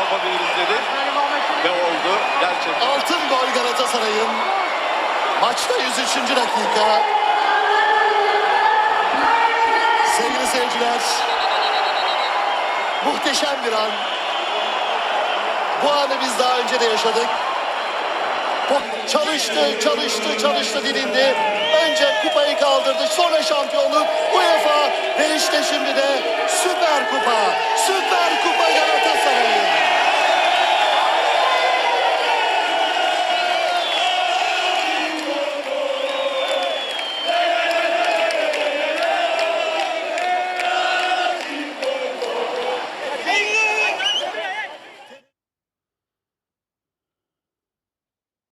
yapabiliriz dedi. Ve oldu gerçekten. Altın gol Galatasaray'ın. Maçta 103. dakika. Sevgili seyirciler. Muhteşem bir an. Bu anı biz daha önce de yaşadık. Çalıştı, çalıştı, çalıştı dilindi. Önce kupayı kaldırdı, sonra şampiyonluk, UEFA ve işte şimdi de